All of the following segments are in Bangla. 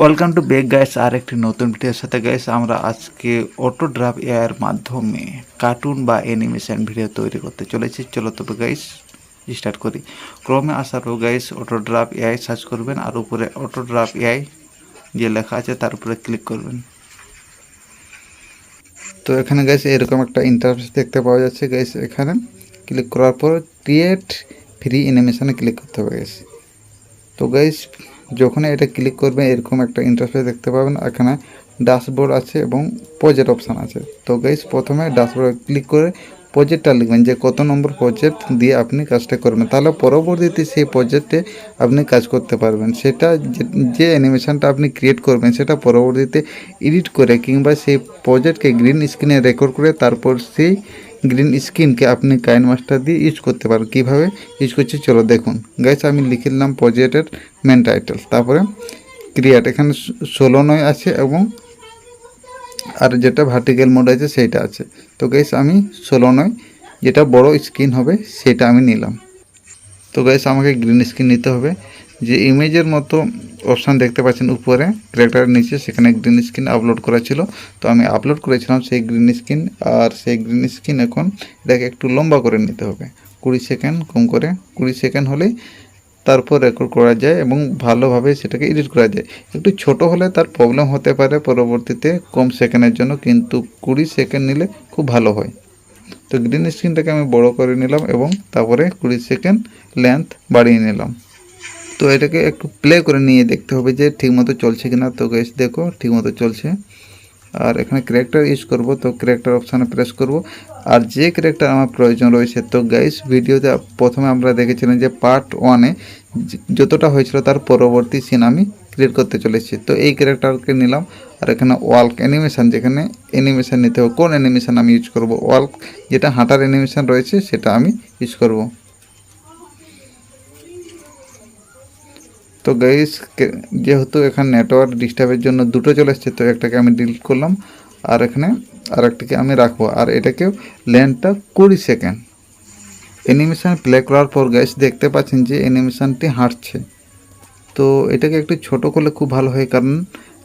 ওয়েলকাম টু বেক গাইস আর একটি নতুন ভিডিওর সাথে গাইস আমরা আজকে অটো ড্রাফ এর মাধ্যমে কার্টুন বা অ্যানিমেশন ভিডিও তৈরি করতে চলেছি। চলো তবে গাইস স্টার্ট করি। ক্রমে আসার পর guys auto draft AI search করবেন আর উপরে অটো ড্রাফ এআই যে লেখা আছে, তার উপরে ক্লিক করবেন। তো এখানে গাইস এরকম একটা ইন্টারফেস দেখতে পাওয়া যাচ্ছে গাইস এখানে ক্লিক করার পর ক্রিয়েট ফ্রি অ্যানিমেশনে ক্লিক করতে হবে গাইস তো গাইস যখন এটা ক্লিক করবেন এরকম একটা ইন্টারফেস দেখতে পাবেন। এখানে ড্যাশবোর্ড আছে এবং প্রজেক্ট অপশান আছে। তো গাইস প্রথমে ড্যাশবোর্ডে ক্লিক করে প্রজেক্টটা লিখবেন যে কত নম্বর প্রজেক্ট দিয়ে আপনি কাজটা করবেন। তাহলে পরবর্তীতে সেই প্রজেক্টে আপনি কাজ করতে পারবেন। সেটা যে- যে অ্যানিমেশনটা আপনি ক্রিয়েট করবেন, সেটা পরবর্তীতে এডিট করে কিংবা সেই প্রজেক্টকে গ্রিন স্ক্রিনে রেকর্ড করে তারপর সেই গ্রিন স্ক্রিনকে আপনি কাইন মাস্টার দিয়ে ইউজ করতে পারেন। কীভাবে? ইউজ করছি, চলো দেখুন। গাইস আমি লিখে নিলাম প্রজেক্টের মেন টাইটেল তারপরে ক্রিয়েট এখানে ষোলো নয় আছে এবং আর যেটা ভার্টিক্যাল মোড আছে, সেইটা আছে। তো গাইস আমি ষোলো নয়, যেটা বড় স্ক্রিন হবে, সেটা আমি নিলাম। তো গাইস আমাকে গ্রিন স্ক্রিন নিতে হবে। যে ইমেজের মতো অপশান দেখতে পাচ্ছেন উপরে ক্যারেক্টারের নিচে, সেখানে গ্রিন স্ক্রিন আপলোড করা ছিল। তো আমি আপলোড করেছিলাম সেই গ্রিন স্ক্রিন আর সেই গ্রিন স্ক্রিন এখন এটাকে একটু লম্বা করে নিতে হবে। কুড়ি সেকেন্ড কম করে, কুড়ি সেকেন্ড হলেই তারপর রেকর্ড করা যায় এবং ভালোভাবে সেটাকে এডিট করা যায়। একটু ছোট হলে তার প্রবলেম হতে পারে, পরবর্তীতে কম সেকেন্ডের জন্য, কিন্তু কুড়ি সেকেন্ড নিলে খুব ভালো হয়। তো গ্রিন স্ক্রিনটাকে আমি বড় করে নিলাম এবং তারপরে কুড়ি সেকেন্ড লেন্থ বাড়িয়ে নিলাম। তো এটাকে একটু প্লে করে নিয়ে দেখতে হবে যে ঠিকমতো চলছে কিনা। তো গাইস দেখো, ঠিকমতো চলছে। আর এখানে ক্যারেক্টার ইউজ করব, তো ক্যারেক্টার অপশানে প্রেস করব। আর যে ক্যারেক্টার আমার প্রয়োজন রয়েছে, তো গাইস ভিডিওতে প্রথমে আমরা দেখেছিলাম যে পার্ট ওয়ানে যতটা হয়েছিল তার পরবর্তী সিন আমি ক্রিয়েট করতে চলেছি। তো এই ক্যারেক্টারকে নিলাম। আর এখানে ওয়াল্ক অ্যানিমেশন যেখানে অ্যানিমেশন নিতে হবে, কোন অ্যানিমেশন আমি ইউজ করব? ওয়াল্ক যেটা হাঁটার অ্যানিমেশন রয়েছে, সেটা আমি ইউজ করব। তো গাইস যেহেতু এখানে নেটওয়ার্ক ডিস্টার্বের জন্য দুটো চলে এসছে, তো একটাকে আমি ডিলিট করলাম, আর এখানে আর একটাকে আমি রাখব। আর এটাকে লেন্থটা কুড়ি সেকেন্ড অ্যানিমেশান প্লে করার পর গাইস দেখতে পাচ্ছেন যে অ্যানিমেশানটি হাঁটছে। তো এটাকে একটু ছোট করলে খুব ভালো হয়, কারণ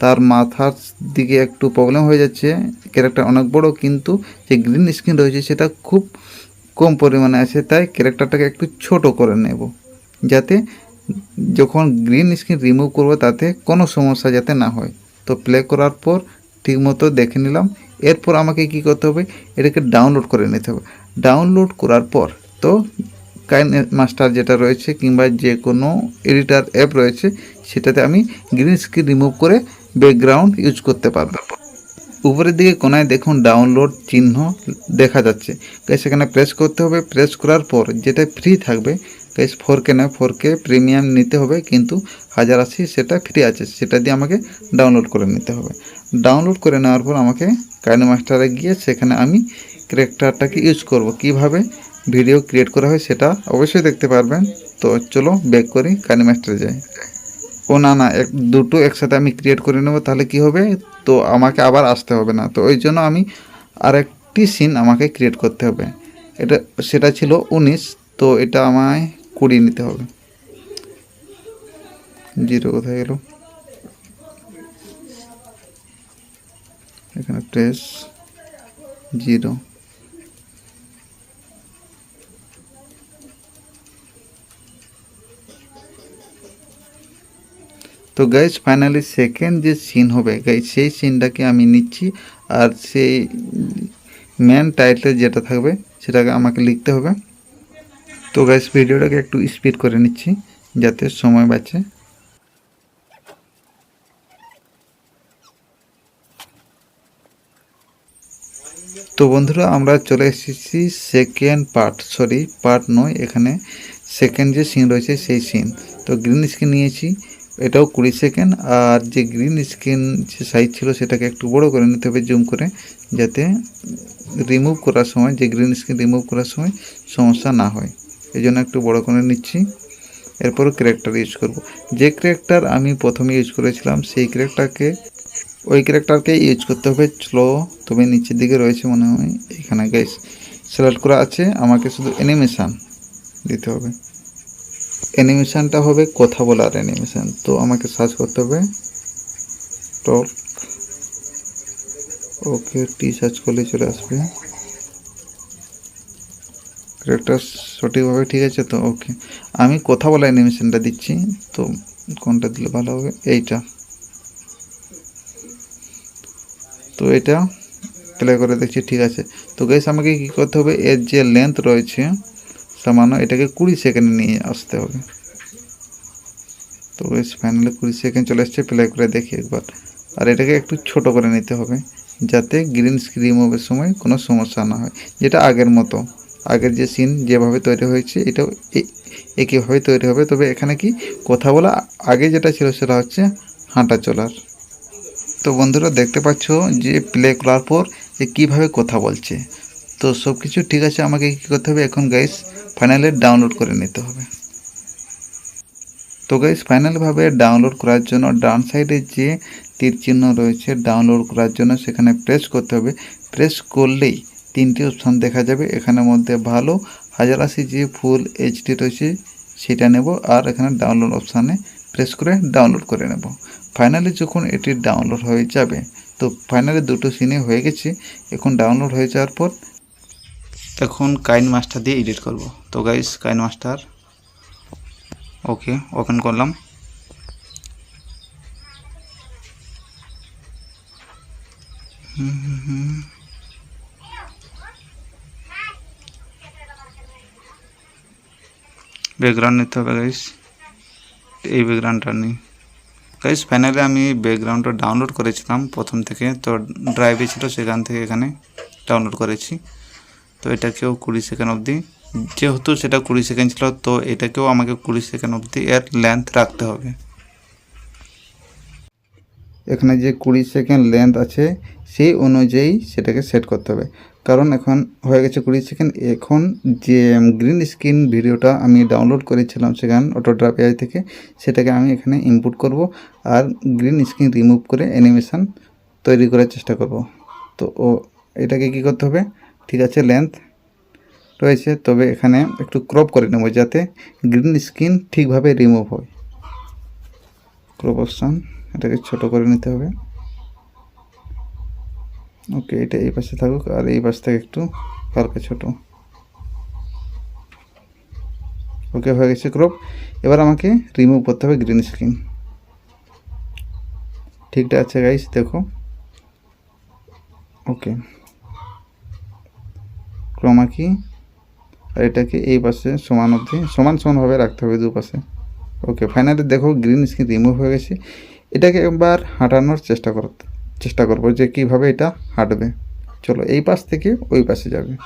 তার মাথার দিকে একটু প্রবলেম হয়ে যাচ্ছে। ক্যারেক্টার অনেক বড়, কিন্তু যে গ্রিন স্ক্রিন রয়েছে, সেটা খুব কম পরিমাণে আছে, তাই ক্যারেক্টারটাকে একটু ছোট করে নেব। যাতে যখন গ্রিন স্ক্রিন রিমুভ করব তাতে কোনো সমস্যা যাতে না হয়। তো প্লে করার পর ঠিকমতো দেখে নিলাম। এরপর আমাকে কি করতে হবে? এটাকে ডাউনলোড করে নিতে হবে। ডাউনলোড করার পর তো কাইন মাস্টার যেটা রয়েছে কিংবা যে কোনো এডিটার অ্যাপ রয়েছে, সেটাতে আমি গ্রিন স্ক্রিন রিমুভ করে ব্যাকগ্রাউন্ড ইউজ করতে পারব। উপরের দিকে কোনায় দেখুন ডাউনলোড চিহ্ন দেখা যাচ্ছে। সেখানে প্রেস করতে হবে। প্রেস করার পর যেটা ফ্রি থাকবে গাইস ফোর কে না ফোর কে প্রিমিয়াম নিতে হবে, কিন্তু হাজার আশি সেটা ফ্রি আছে, সেটা দিয়ে আমাকে ডাউনলোড করে নিতে হবে। ডাউনলোড করে নেওয়ার পর আমাকে কাইনো মাস্টারে গিয়ে সেখানে আমি ক্যারেক্টারটাকে ইউজ করব। কীভাবে ভিডিও ক্রিয়েট করা হয় সেটা অবশ্যই দেখতে পারবেন। তো চলো ব্যাক করি কাইনো মাস্টারে যাই। ও না না, এক, দুটো একসাথে আমি ক্রিয়েট করে নেব, তাহলে কি হবে? তো আমাকে আবার আসতে হবে না। তো ওই জন্য আমি আরেকটি সিন আমাকে ক্রিয়েট করতে হবে। এটা, সেটা ছিল উনিশ, তো এটা আমায় কুড়ি নিতে হবে। জিরো কোথায় গেল? এখানে প্রেস জিরো। তো গাইজ ফাইনালি সেকেন্ড যে সিন হবে গাইজ সেই সিনটাকে আমি নিচ্ছি, আর সেই মেন টাইটেল যেটা থাকবে, সেটাকে আমাকে লিখতে হবে। তো গাইজ ভিডিওটাকে একটু স্পিড করে নিচ্ছি, যাতে সময় বাঁচে। তো বন্ধুরা, আমরা চলে এসেছি সেকেন্ড পার্ট সরি পার্ট নয়, এখানে সেকেন্ড যে সিন রয়েছে, সেই সিন তো গ্রিন স্ক্রিন নিয়েছি, এটাও কুড়ি সেকেন্ড আর যে গ্রিন স্ক্রিন যে সাইজ ছিল, সেটাকে একটু বড় করে নিতে হবে জুম করে, যাতে রিমুভ করার সময়, যে গ্রিন স্ক্রিন রিমুভ করার সময় সমস্যা না হয়। এই জন্য একটু বড় করে নিচ্ছি। এরপর ক্যারেক্টার ইউজ করব। যে ক্যারেক্টার আমি প্রথমে ইউজ করেছিলাম, সেই ক্যারেক্টারকে ওই ক্যারেক্টারকে ইউজ করতে হবে স্লো তবে নিচের দিকে রয়েছে মনে হয়। এখানে গাইস সিলেক্ট করা আছে। আমাকে শুধু অ্যানিমেশান দিতে হবে। অ্যানিমেশানটা হবে কথা বলার অ্যানিমেশান তো আমাকে সার্চ করতে হবে। টপ ওকে টি সার্চ করলে চলে আসবে। ক্যারেক্টার সঠিকভাবে ঠিক আছে তো? ওকে আমি কথা বলা অ্যানিমেশনটা দিচ্ছি, তো কোনটা দিলে ভালো হবে? এইটা। তো এটা প্লে করে দেখছি ঠিক আছে। তো গাইস আমাকে কী করতে হবে? এর যে লেন্থ রয়েছে সামান্য, এটাকে কুড়ি সেকেন্ডে নিয়ে আসতে হবে। তো গাইস ফাইনালি কুড়ি সেকেন্ড চলে আসছে প্লে করে দেখি একবার। আর এটাকে একটু ছোট করে নিতে হবে, যাতে গ্রিন স্ক্রিন রিমুভের সময় কোনো সমস্যা না হয়, যেটা আগের মতো। আগের যে সিন যেভাবে তৈরি হয়েছে, এটাও একইভাবে তৈরি হবে। তবে এখানে কি কথা বলা আগে যেটা ছিল সেটা হচ্ছে হাঁটা চলার। তো বন্ধুরা দেখতে পাচ্ছ যে প্লে করার পর যে কীভাবে কথা বলছে। তো সব কিছু ঠিক আছে, আমাকে কী করতে হবে? এখন গাইস ফাইনালে ডাউনলোড করে নিতে হবে। তো গাইস ফাইনালভাবে ডাউনলোড করার জন্য ডান সাইডে যে তীর চিহ্ন রয়েছে ডাউনলোড করার জন্য সেখানে প্রেস করতে হবে। প্রেস করলেই তিনটি অপশান দেখা যাবে। এখানের মধ্যে ভালো। হাজার আশি যে ফুল এইচডি রয়েছে, সেটা নেব আর এখানে ডাউনলোড অপশানে প্রেস করে ডাউনলোড করে নেব। ফাইনালি যখন এটি ডাউনলোড হয়ে যাবে, তো ফাইনালি দুটো সিনে হয়ে গেছে। এখন ডাউনলোড হয়ে যাওয়ার পর এখন কাইন মাস্টার দিয়ে এডিট করব। তো গাইস কাইন মাস্টার ওকে ওপেন করলাম। হুম হুম হুম। ব্যাকগ্রাউন্ড নিতে হবে গাইস এই ব্যাকগ্রাউন্ডটা নিই। গাইস ফাইনালি আমি ব্যাকগ্রাউন্ডটা ডাউনলোড করেছিলাম প্রথম থেকে। তো ড্রাইভে ছিল সেখান থেকে এখানে ডাউনলোড করেছি। তো এটাকেও কুড়ি সেকেন্ড অবধি, যেহেতু সেটা কুড়ি সেকেন্ড ছিল, তো এটাকেও আমাকে কুড়ি সেকেন্ড অবধি এর লেন্থ রাখতে হবে। এখানে যে কুড়ি সেকেন্ড লেন্থ আছে, সেই অনুযায়ী সেটাকে সেট করতে হবে। কারণ এখন হয়ে গেছে কুড়ি সেকেন্ড এখন যে গ্রিন স্ক্রিন ভিডিওটা আমি ডাউনলোড করেছিলাম সেখান অটোড্রাফ এআই থেকে, সেটাকে আমি এখানে ইনপুট করব আর গ্রিন স্ক্রিন রিমুভ করে অ্যানিমেশন তৈরি করার চেষ্টা করব। তো, ও, এটাকে কি করতে হবে? ঠিক আছে লেন্থ রয়েছে, তবে এখানে একটু ক্রপ করে নেব যাতে গ্রিন স্ক্রিন ঠিকভাবে রিমুভ হয়। ক্রপ অপশান এটাকে ছোট করে নিতে হবে। ওকে এটা এই পাশে থাকুক, আর এই পাশ থেকে একটু হালকা ছোট। ওকে হয়ে গেছে ক্রপ এবার আমাকে রিমুভ করতে হবে গ্রিন স্ক্রিন ঠিকঠাক আছে গাইস দেখো। ওকে ক্রমা কি আর এটাকে এই পাশে সমান অবধি, সমান সমানভাবে রাখতে হবে দুপাশে ওকে ফাইনালি দেখো গ্রিন স্ক্রিন রিমুভ হয়ে গেছে। এটাকে একবার হাঁটানোর চেষ্টা কর। চেষ্টা করব যে কীভাবে এটা হাঁটবে। চলো এই পাশ থেকে ওই পাশে যাবে।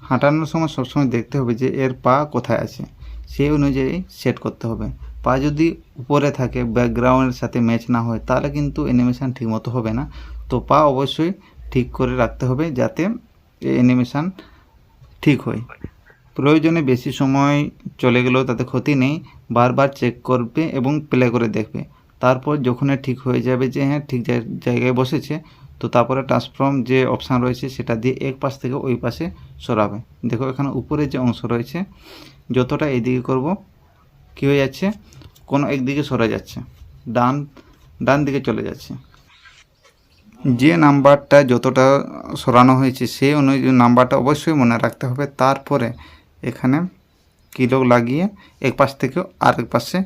হাঁটানোর সময় সবসময় দেখতে হবে যে এর পা কোথায় আছে। সেই অনুযায়ী সেট করতে হবে। পা যদি উপরে থাকে ব্যাকগ্রাউন্ডের সাথে ম্যাচ না হয়, তাহলে কিন্তু অ্যানিমেশান ঠিকমতো হবে না। তো পা অবশ্যই ঠিক করে রাখতে হবে যাতে অ্যানিমেশান ঠিক হয়। প্রয়োজনে বেশি সময় চলে গেলেও তাতে ক্ষতি নেই। বারবার চেক করবে এবং প্লে করে দেখবে। তারপর যখন ঠিক হয়ে যাবে যে হ্যাঁ ঠিক জায়- জায়গায় বসেছে, তো তারপরে ট্রান্সফর্ম যে অপশান রয়েছে সেটা দিয়ে এক পাশ থেকে ওই পাশে সরাবে। দেখো এখানে উপরে যে অংশ রয়েছে, যতটা এদিকে করব, কী হয়ে যাচ্ছে? কোনো একদিকে সরে যাচ্ছে, ডান ডান দিকে চলে যাচ্ছে। যে নাম্বারটা যতটা সরানো হয়েছে, সেই অনুযায়ী নাম্বারটা অবশ্যই মনে রাখতে হবে। তারপরে এখানে কিলো লাগিয়ে এক পাশ থেকে আরেক পাশে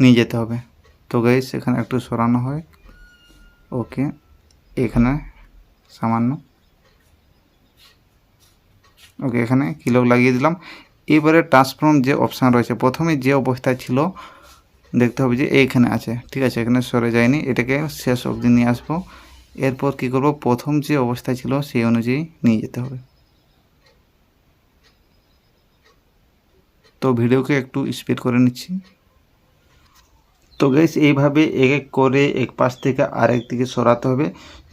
নিয়ে যেতে হবে। তো গাইস এখানে একটু সরানো হয়। ওকে এখানে সামান্য। ওকে এখানে কিলো লাগিয়ে দিলাম। এবারে ট্রান্সফর্ম যে অপশান রয়েছে, প্রথমে যে অবস্থায় ছিল, দেখতে হবে যে এইখানে আছে। ঠিক আছে, এখানে সরে যায়নি, এটাকে শেষ অবধি নিয়ে আসব। এরপর কী করব? প্রথম যে অবস্থায় ছিল, সেই অনুযায়ী নিয়ে যেতে হবে। তো ভিডিওকে একটু স্পিড করে নিচ্ছি। তো গাইস এইভাবে এক এক করে এক পাশ থেকে আরেক দিকে সরাতে হবে।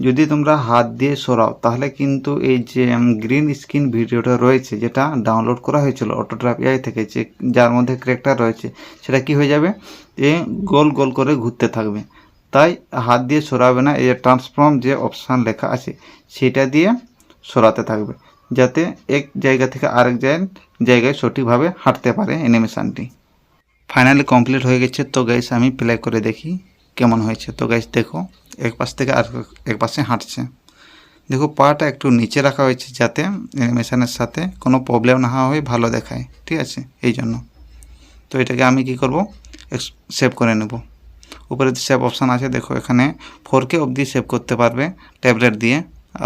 যদি তোমরা হাত দিয়ে সরাও, তাহলে কিন্তু এই যে গ্রিন স্ক্রিন ভিডিওটা রয়েছে, যেটা ডাউনলোড করা হয়েছিল অটোড্রাফ এআই থেকে, যে, যার মধ্যে ক্যারেক্টার রয়েছে, সেটা কি হয়ে যাবে? এ গোল গোল করে ঘুরতে থাকবে। তাই হাত দিয়ে সরাবে না, এই যে ট্রান্সফর্ম যে অপশান লেখা আছে, সেটা দিয়ে সরাতে থাকবে, যাতে এক জায়গা থেকে আরেক জায়গায় জায়গায় সঠিকভাবে হাঁটতে পারে অ্যানিমেশানটি ফাইনালি কমপ্লিট হয়ে গেছে। তো গাইস আমি প্লে করে দেখি কেমন হয়েছে। তো গাইস দেখো, এক পাশ থেকে আর এক পাশে হাঁটছে। দেখো, পাটা একটু নিচে রাখা হয়েছে যাতে অ্যানিমেশনের সাথে কোনো প্রবলেম না হয়, ভালো দেখায়। ঠিক আছে? এই জন্য। তো এটাকে আমি কি করব? সেভ করে নেব। উপরে সেভ অপশান আছে, দেখো, এখানে ফোর কে অবধি সেভ করতে পারবে ট্যাবলেট দিয়ে।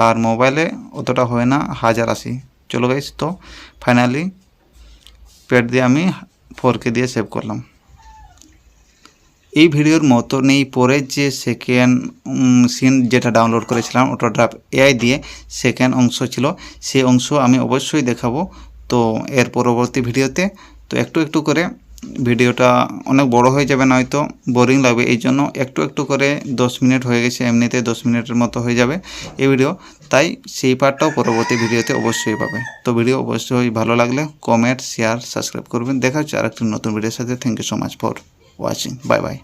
আর মোবাইলে অতটা হয় না, হাজার আশি। চলো গাইস তো ফাইনালি পেড দিয়ে আমি ফোর কে দিয়ে সেভ করলাম। এই ভিডিওর মতো নেই পরের যে সেকেন্ড সিন যেটা ডাউনলোড করেছিলাম অটোড্রাফ ড্রাফ এআই দিয়ে সেকেন্ড অংশ ছিল, সেই অংশ আমি অবশ্যই দেখাবো। তো এর পরবর্তী ভিডিওতে, তো একটু একটু করে ভিডিওটা অনেক বড় হয়ে যাবে না হয়তো বোরিং লাগবে। এই জন্য একটু একটু করে দশ মিনিট হয়ে গেছে, এমনিতে দশ মিনিটের মতো হয়ে যাবে এই ভিডিও তাই সেই পার্টটাও পরবর্তী ভিডিওতে অবশ্যই পাবে। তো ভিডিও অবশ্যই ভালো লাগলে কমেন্ট শেয়ার সাবস্ক্রাইব করবেন। দেখা হচ্ছে আরেকটি নতুন ভিডিওর সাথে। Thank you so much for watching bye bye